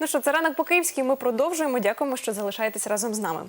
Ну що, це ранок по київськи Ми продовжуємо. Дякуємо, що залишаєтесь разом з нами.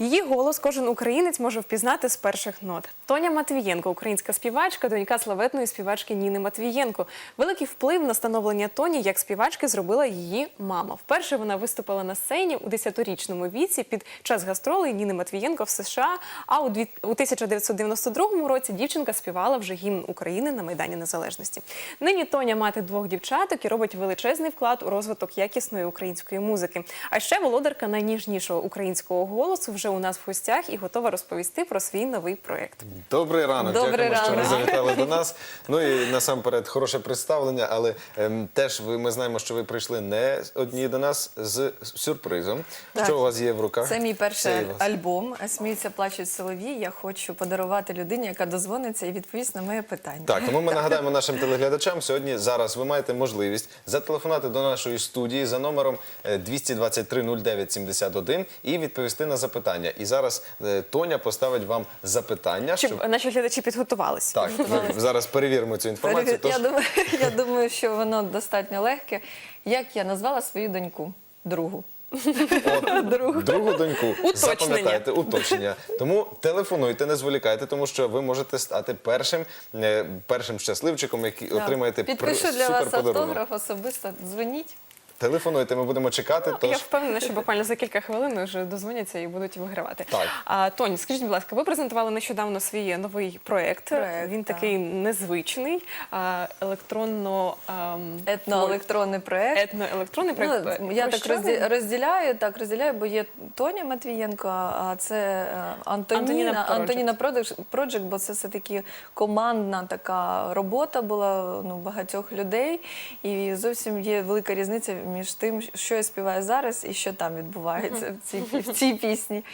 Її голос кожен українець може впізнати з перших нот. Тоня Матвієнко, українська співачка, донька славетної співачки Ніни Матвієнко. Великий вплив на становлення Тоні як співачки зробила її мама. Вперше вона виступила на сцені у 10-річному віці під час гастролей Ніни Матвієнко в США. А у дві- у 1992 році дівчинка співала вже гімн України на Майдані Незалежності. Нині Тоня мати двох дівчаток і робить величезний вклад у розвиток якісної української музики. А ще володарка найніжнішого українського голосу вже у нас в гостях і готова розповісти про свій новий проект. Добрий ранок, Добрий дякуємо, що ви завітали до нас. Ну і насамперед хороше представлення, але ем, теж ви ми знаємо, що ви прийшли не одні до нас з сюрпризом. Так. Що у вас є в руках? Це мій перший Це альбом Сміються, плачуть солові. Я хочу подарувати людині, яка дозвониться і відповість на моє питання. Так, тому ми нагадаємо нашим телеглядачам. Сьогодні зараз ви маєте можливість зателефонувати до нашої студії за номером е, 223 09 71 і відповісти на запитання. І зараз е, Тоня поставить вам запитання. Щоб наші глядачі підготувалися. Так, ми зараз перевіримо цю інформацію. Перевір- Я думаю, я думаю, що воно достатньо легке. Як я назвала свою доньку? Другу. От, другу доньку. Запам'ятайте, уточнення. Тому телефонуйте, не зволікайте, тому що ви можете стати першим, е, першим щасливчиком, який отримаєте Підпишу пр- для вас суперподарунок. автограф особисто. Дзвоніть. Телефонуйте, ми будемо чекати. Ну, Я впевнена, що буквально за кілька хвилин вже дозвоняться і будуть вигравати. Так. А Тоні, скажіть, будь ласка, ви презентували нещодавно свій новий проект. Проект, Він так. такий незвичний, а, електронно ем, Етноелектронний проект. етноелектронний проект. Ну, я так розді- розділяю, так розділяю, бо є Тоня Матвієнко, а це е, Антоніна Антоніна, Project, бо це все таки командна така робота була ну, багатьох людей. І зовсім є велика різниця між тим, що я співаю зараз і що там відбувається в цій, в цій пісні.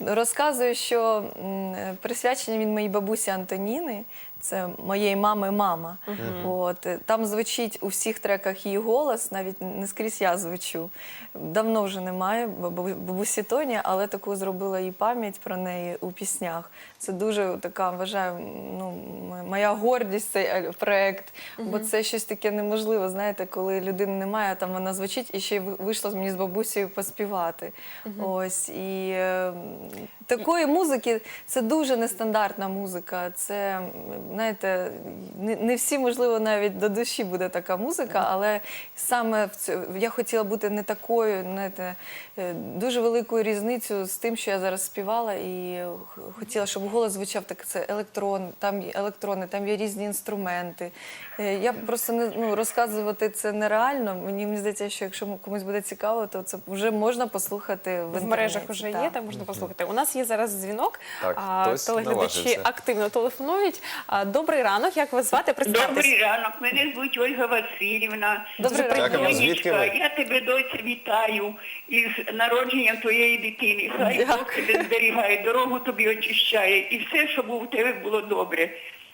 Розказую, що присвячений він моїй бабусі Антоніни. Це моєї мами мама. От е, там звучить у всіх треках її голос, навіть не скрізь я звучу. Давно вже немає бабу- бабусі Тоні, але таку зробила і пам'ять про неї у піснях. Це дуже така, вважаю, ну, моя гордість цей е, проект. Бо це щось таке неможливе, знаєте, коли людини немає, а там вона звучить і ще й ви- вийшло мені з бабусею поспівати. Ось і е, такої музики це дуже нестандартна музика. Це знаєте, не, всі, можливо, навіть до душі буде така музика, але саме в цю, я хотіла бути не такою, знаєте, е, дуже великою різницю з тим, що я зараз співала, і хотіла, щоб голос звучав так. Це електрон, там є електрони, там є різні інструменти. Е, Я просто не ну, розказувати це нереально. Мені, мені здається, що якщо комусь буде цікаво, то це вже можна послухати в, В мережах вже Так. є, там можна послухати. У нас є зараз дзвінок. Так, а, хтось телеглядачі наважився. активно телефонують. А, Добрий ранок, як вас звати? Представтесь. Добрий ранок, мене звуть Ольга Васильівна. Добрий ранок. Дякуємо. Звідки ви? Я тебе доця вітаю із народженням твоєї дитини. Хай Бог Дякую. тебе зберігає, дорогу тобі очищає і все, щоб у тебе було добре.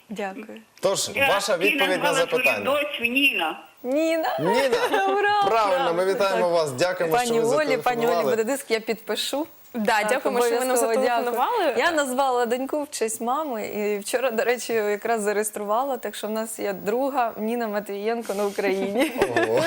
Дякую. тож Я ваша ти відповідь на назвала свою запитання. дочь Ніна. Ніна. Ніна, Ура! правильно, ми вітаємо вас. Дякуємо, Пані що ви Олі, пані Олі зателефонували. буде диск, я підпишу. Да, дякуємо, що ви нам обов'язково, зателефонували. дякую. Я назвала доньку в честь мами, і вчора, до речі, якраз зареєструвала, так що в нас є друга Ніна Матвієнко на Україні. Ого.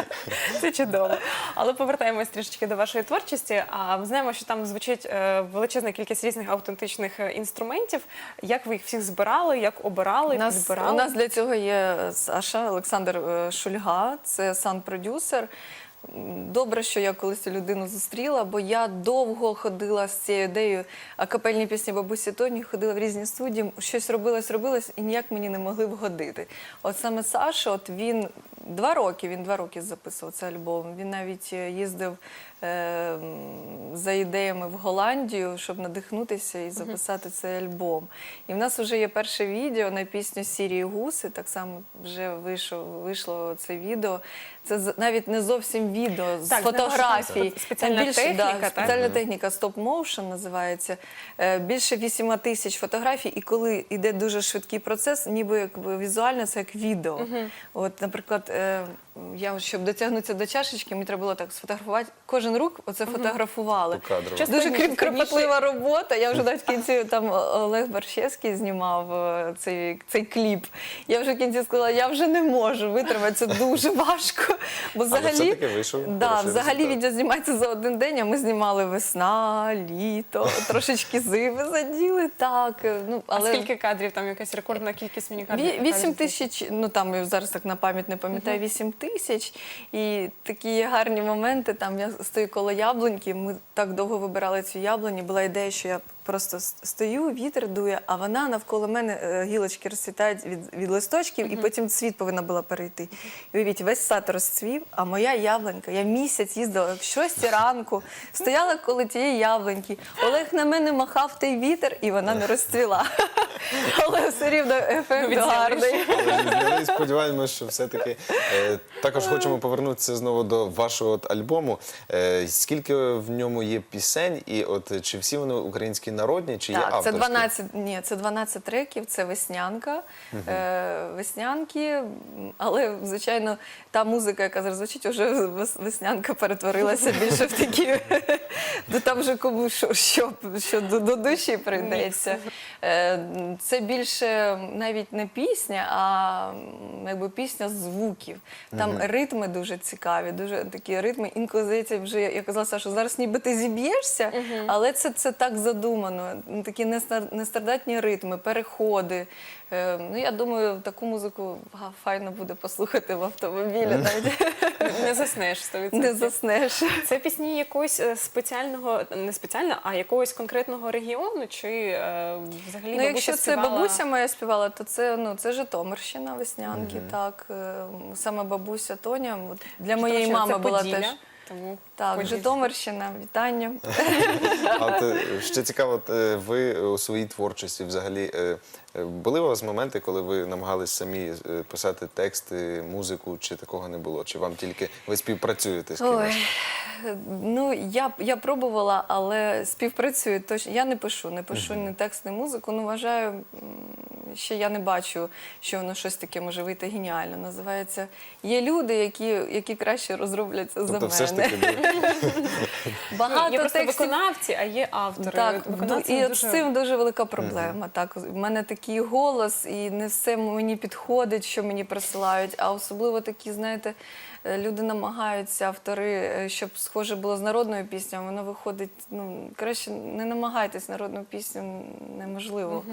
Це чудово. Але повертаємось трішечки до вашої творчості. А ми знаємо, що там звучить е, величезна кількість різних автентичних е, інструментів. Як ви їх всіх збирали, як обирали, У нас, підбирали? у нас для цього є Саша Олександр е, Шульга, це сан-продюсер. Добре, що я колись людину зустріла, бо я довго ходила з цією ідеєю капельні пісні бабусі Тоні, ходила в різні студії, щось робилось, робилось і ніяк мені не могли вгодити. От саме Саша, от він два роки, він два роки записував цей альбом. Він навіть е, їздив е, за ідеями в Голландію, щоб надихнутися і записати цей альбом. І в нас вже є перше відео на пісню Сірії Гуси. Так само вже вийшло, вийшло це відео. Це навіть не зовсім відео з Так, фотографій. спе- спеціальна більше, техніка, да, так? спеціальна техніка стоп моушен називається. Е, Більше 8 тисяч фотографій, і коли йде дуже швидкий процес, ніби якби візуально це як відео. От, наприклад, е, я щоб дотягнутися до чашечки, мені треба було так сфотографувати. Кожен рук оце фотографували. Покадрово. Часто Дуже кріп- кропотлива робота. Я вже навіть в кінці там Олег Баршевський знімав е, цей, цей кліп. Я вже в кінці сказала, я вже не можу витримати, це дуже важко. Бо взагалі, все-таки вийшов да, хороший взагалі результат. відео знімається за один день, а ми знімали весна, літо, трошечки зими заділи. Так, е, ну, Але... А скільки кадрів, там якась рекордна кількість мені кадрів? Ві- 8 тисяч, ну там я зараз так на пам'ять не пам'ятаю, 8 тисяч. І такі гарні моменти. Там я стою коло яблуньки. Ми так довго вибирали цю яблуню. Була ідея, що я просто стою, вітер дує, а вона навколо мене е, гілочки розцвітають від, від листочків, і потім цвіт повинна була перейти. І уявіть, весь сад розцвів, а моя яблунька, я місяць їздила в 6 ранку, стояла коло тієї яблуньки. Олег на мене махав той вітер, і вона не розцвіла. Але все рівно ефект гарний. Але зняли, сподіваємося, що все-таки е, також хочемо повернутися знову до вашого от альбому. Е, скільки в ньому є пісень, і от чи всі вони українські народні, чи є Так, це авторські? 12, ні, це 12 треків, це веснянка. Е, веснянки, але, звичайно, та музика, яка зараз звучить, вже вес- веснянка перетворилася більше в такі. Ну там вже кому що, що, що до, до душі прийдеться. Е, це більше навіть не пісня, а якби пісня звуків. Там ритми дуже цікаві, дуже такі ритми. Інколи здається, вже я казала, Саша, зараз ніби ти зіб'єшся, але це, це так задумано. Ну, Такі нестандартні ритми, переходи. Е, ну, я думаю, таку музику га, файно буде послухати в автомобілі. Навіть Не заснеш 100%. не заснеш. Це пісні якогось е, спеціального, не спеціального, а якогось конкретного регіону, чи е, взагалі Ну, якщо це співала... бабуся моя співала, то це ну це Житомирщина, веснянки. Так е, саме бабуся Тоня. От для моєї мами це була Поділля, теж. Тому Так, Подільська. Житомирщина, вітання. А от е, ще цікаво, е, ви у своїй творчості взагалі були у вас моменти, коли ви намагались самі писати тексти, музику, чи такого не було? Чи вам тільки ви співпрацюєте з Ой, кимось? Ну я, я пробувала, але співпрацюю. Точно я не пишу, не пишу ні текст, ні музику. Ну вважаю, ще я не бачу, що воно щось таке може вийти геніально. Називається є люди, які, які краще розроблять це за Тобто, мене. все ж таки Багато Ну, є просто текстів виконавці, а є автори. Так, От виконавці і от дуже... з цим дуже велика проблема. Так, у мене такий голос, і не все мені підходить, що мені присилають. А особливо такі, знаєте, люди намагаються, автори, е, щоб схоже було з народною піснею, воно виходить. Ну краще не намагайтесь народну пісню, неможливо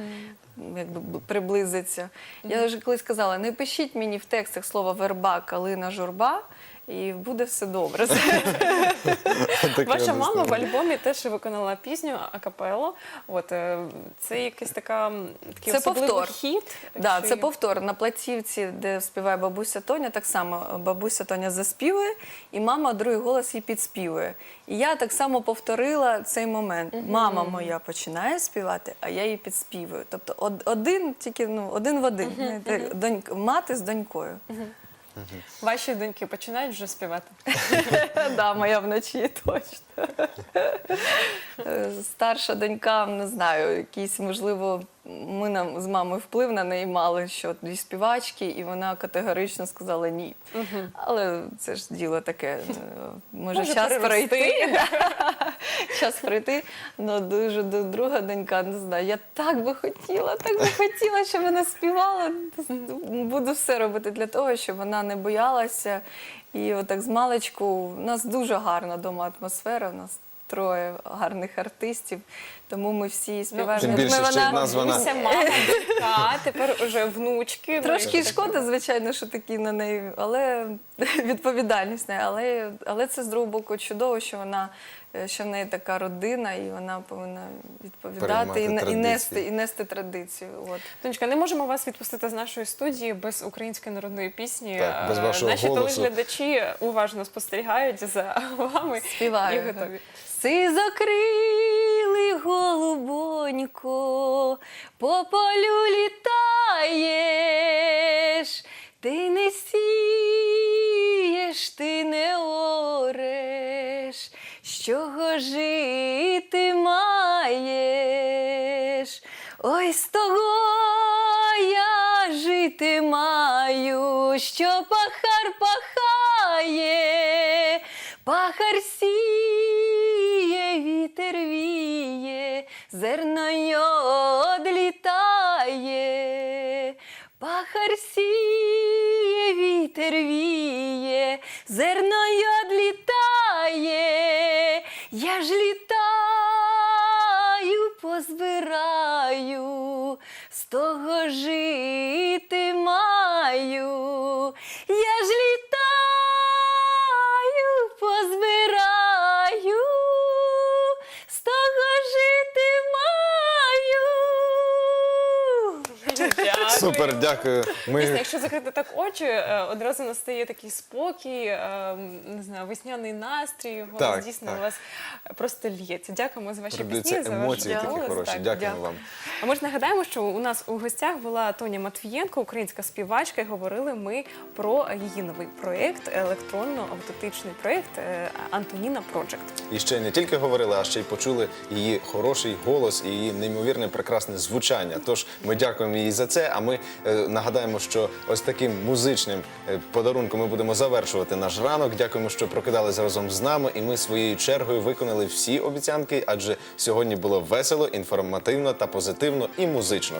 якби приблизиться. Я вже колись казала: не пишіть мені в текстах слово верба, калина, журба. І буде все добре. Ваша мама в альбомі теж виконала пісню акапелло. От е, це якийсь така такий Це особливий повтор. хіт. Да, чи- це повтор на платівці, де співає бабуся Тоня. Так само бабуся Тоня заспівує, і мама другий голос їй підспівує. І я так само повторила цей момент. Мама моя починає співати, а я її підспівую. Тобто один, тільки ну один в один. Знаєте, донька- мати з донькою. Ваші доньки починають вже співати. Да, моя вночі точно. Е, Старша донька, не знаю, якісь, можливо, ми нам з мамою вплив на неї мали, що дві співачки, і вона категорично сказала ні. Але це ж діло таке. е, Може, Може час перерости. пройти. Час пройти. Ну, дуже друга донька, не знаю. Я так би хотіла, так би хотіла, щоб вона співала. Буду все робити для того, щоб вона не боялася. І отак з маличку у нас дуже гарна дома атмосфера. У нас троє гарних артистів, тому ми всі співаємо. Тим більше, ще що вона- назва вона- Бабуся, мама, донька, тепер уже внучки. ну, Трошки шкода, звичайно, що такі на неї, але відповідальність не. Але, але це з другого боку чудово, що вона що в неї така родина, і вона повинна відповідати і, і нести і нести традицію. От. Тонечка, не можемо вас відпустити з нашої студії без української народної пісні. Так, без Е, вашого Наші голосу. телеглядачі уважно спостерігають за вами Співаю. і готові. Сизокрилий голубонько, по полю літаєш, ти не сієш, чого жити маєш. Ой, з того я жити маю, що пахар пахав. літає, пахар сіє, вітер віє, зерно одлітає. Пахар сіє, вітер віє, Супер, дякую. Дійсно, Ми якщо закрити так очі, е, одразу настає такий спокій, е, не знаю, весняний настрій. Голос Так, дійсно так. у вас просто лється. Дякуємо за ваші Продаються пісні. за ваш емоції такі голос. хороші. Так, Дякуємо дякую. вам. А ми ж нагадаємо, що у нас у гостях була Тоня Матвієнко, українська співачка, і говорили ми про її новий проєкт, електронно-автентичний проєкт е, Антоніна Проджект. І ще не тільки говорили, а ще й почули її хороший голос і її неймовірне прекрасне звучання. Тож ми дякуємо їй за це. А ми е, нагадаємо, що ось таким музичним е, подарунком ми будемо завершувати наш ранок. Дякуємо, що прокидались разом з нами. І ми своєю чергою виконали всі обіцянки, адже сьогодні було весело, інформативно та позитивно і музично.